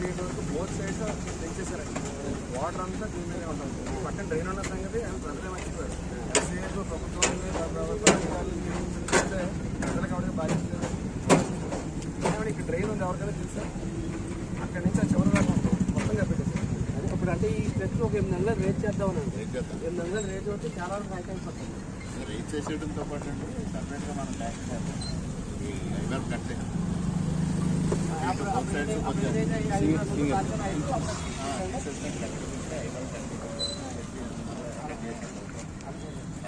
Feet వరకు both sides పెంచేశారండి water అంతా దీని మీదే ఉంటుంది. పక్కన డ్రైన్ ఉన్న సంగతి ఆయన ప్రజలే మర్చిపోయారు. ఎంతసేపు ప్రభుత్వం చూస్తే ప్రజలకు ఎవరికి బాధ్యత లేదు. ఇక్కడ డ్రైన్ ఉంది ఎవరికైనా తెలుసా? అక్కడి నుంచి ఆ చివరి దాకా ఉంటుంది. మొత్తం కప్పెట్టేశారు ఇప్పుడు అంటే ఈ స్టెప్స్ ఒక ఎనిమిది నెలలు రేట్ చేద్దామని అంటే రేట్ చేద్దాం. ఎనిమిది నెలలు రేట్ వస్తే చాలా వరకు హైక్ అయిపోతుంది రేట్ చేసేయడంతో పాటు అండి సపరేట్గా మనం ట్యాక్స్ చేద్దాం. ఈ ఐవర్ కట్టే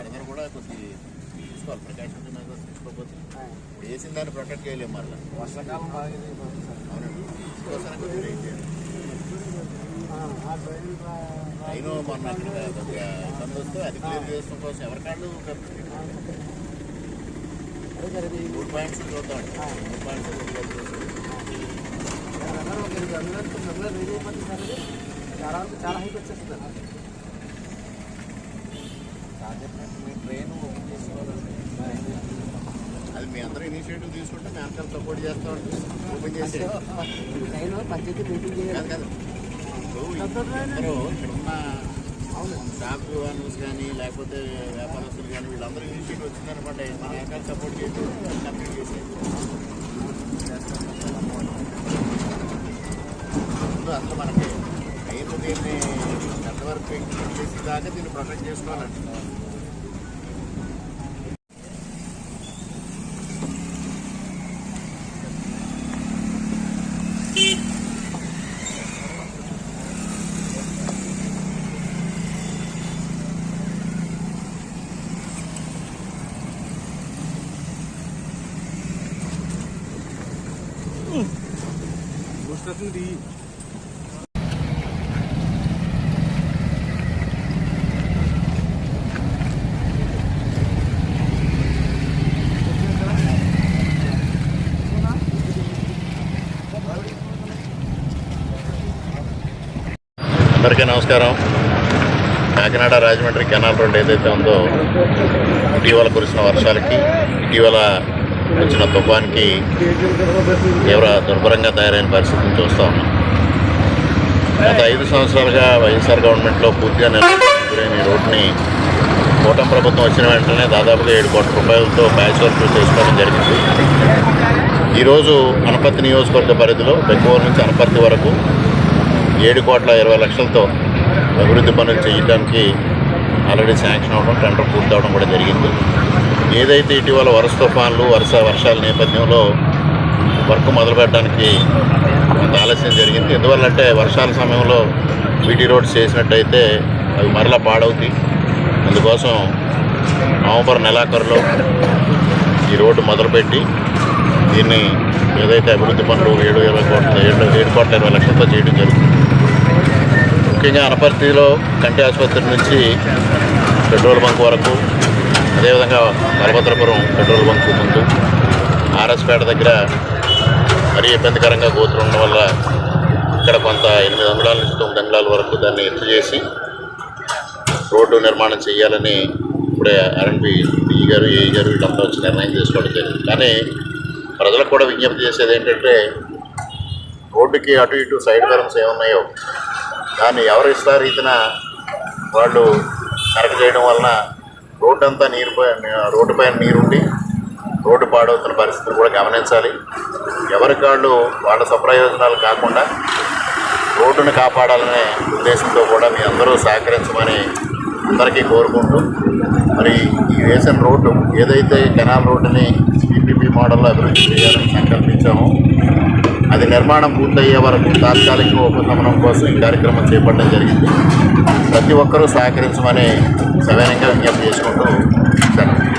అందరూ కూడా కొద్ది తీసుకోవాలి. ప్రకాశం మెజర్స్ తీసుకోకపోతే వేసిన దాన్ని ప్రొటెక్ట్ చేయలేము మళ్ళీ. వర్షాకాలం బాగా అవునండి కొద్దిగా చేయాలి అయినో మొన్న అక్కడ కొద్దిగా ఇబ్బంది వస్తే అది క్లియర్ చేసుకోవడం కోసం ఎవరికాళ్ళు అదే మూడు పాయింట్స్ చూద్దాం మూడు పాయింట్స్ చాలా చాలా హైక్ వచ్చేస్తుంది ట్రైన్ ఓపెన్ చేసుకోవాలండి అది మీ అందరూ ఇనిషియేటివ్ తీసుకుంటే మేము అందరం సపోర్ట్ చేస్తామండి. ఓపెన్ చేసి. ట్రైన్ పంచాయతీ మీటింగ్ చేయాలి. కాదు ఇప్పుడు ఉన్న షాప్ ఓనర్స్ కానీ లేకపోతే వ్యాపారస్తులు కానీ వీళ్ళందరూ ఇనిషియేటివ్ వచ్చిందనమాట. మన ఎక్కడ సపోర్ట్ చేసి కంప్లీట్ చేసి అసలు మనకి మెయిన్ దీన్ని ఎంతవరకు ఇంప్లిమెంట్ చేసి దాకా దీన్ని ప్రొటెక్ట్ చేసుకోవాలండి. వస్తుంది. అందరికీ నమస్కారం. కాకినాడ రాజమండ్రి కెనాల్ రోడ్ ఏదైతే ఉందో ఇటీవల కురిసిన వర్షాలకి ఇటీవల వచ్చిన తుఫాన్కి తీవ్ర దుర్భరంగా తయారైన పరిస్థితిని చూస్తూ ఉన్నాం. గత ఐదు సంవత్సరాలుగా వైఎస్ఆర్ గవర్నమెంట్లో పూర్తిగా నిర్వహించిన ఈ రోడ్ని కూటమి ప్రభుత్వం వచ్చిన వెంటనే దాదాపుగా ఏడు కోట్ల రూపాయలతో ప్యాచ్ వర్క్ చేసుకోవడం జరిగింది. ఈరోజు అనపర్తి నియోజకవర్గ పరిధిలో బెంగళూరు నుంచి అనపర్తి వరకు ఏడు కోట్ల ఇరవై లక్షలతో అభివృద్ధి పనులు చేయడానికి ఆల్రెడీ శాంక్షన్ అవ్వడం టెండర్ పూర్తవడం కూడా జరిగింది. ఏదైతే ఇటీవల వరుస తుఫాన్లు వరుస వర్షాల నేపథ్యంలో వర్క్ మొదలుపెట్టడానికి కొంత ఆలస్యం జరిగింది. ఎందువల్లంటే వర్షాల సమయంలో బీటీ రోడ్స్ చేసినట్టయితే అవి మరలా పాడవుతాయి. అందుకోసం నవంబర్ నెలాఖరులో ఈ రోడ్డు మొదలుపెట్టి దీన్ని ఏదైతే అభివృద్ధి పనులు ఏడు ఇరవై కోట్ల ఏడు ఏడు కోట్ల ఇరవై లక్షలతో చేయడం జరుగుతుంది. ముఖ్యంగా అనపర్తిలో కంటి ఆసుపత్రి నుంచి పెట్రోల్ బంక్ వరకు అదేవిధంగా బలభద్రపురం పెట్రోల్ బంక్ ముందు ఆర్ఎస్పేట దగ్గర మరీ ఇబ్బందికరంగా గోతులు ఉండడం వల్ల ఇక్కడ కొంత ఎనిమిది అంగుళాల నుంచి తొమ్మిది అంగుళాల వరకు దాన్ని ఎత్తు చేసి రోడ్డు నిర్మాణం చేయాలని ఇప్పుడే ఆర్ఎన్బి డిఈ గారు ఏఈ గారు వీళ్ళంతా వచ్చి నిర్ణయం చేసుకోవడం జరిగింది. కానీ ప్రజలకు కూడా విజ్ఞప్తి చేసేది ఏంటంటే రోడ్డుకి అటు ఇటు సైడ్ బెరమ్స్ ఏమున్నాయో దాన్ని ఎవరు ఇస్తారు ఇతన వాళ్ళు కరెక్ట్ చేయడం వలన రోడ్డు అంతా నీరు రోడ్డు పైన నీరుండి రోడ్డు పాడవుతున్న పరిస్థితిని కూడా గమనించాలి. ఎవరికి వాళ్ళు వాళ్ళ స్వప్రయోజనాలు కాకుండా రోడ్డును కాపాడాలనే ఉద్దేశంతో కూడా మీ అందరూ సహకరించమని అందరికీ కోరుకుంటూ మరి ఈ వేసిన రోడ్డు ఏదైతే కెనాల్ రోడ్డుని పీపీపీ మోడల్లో అభివృద్ధి చేయాలని సంకల్పించామో అది నిర్మాణం పూర్తయ్యే వరకు తాత్కాలిక ఉపశమనం కోసం ఈ కార్యక్రమం చేపట్టడం జరిగింది. ప్రతి ఒక్కరూ సహకరించమని సవినయంగా విజ్ఞప్తి చేసుకుంటూ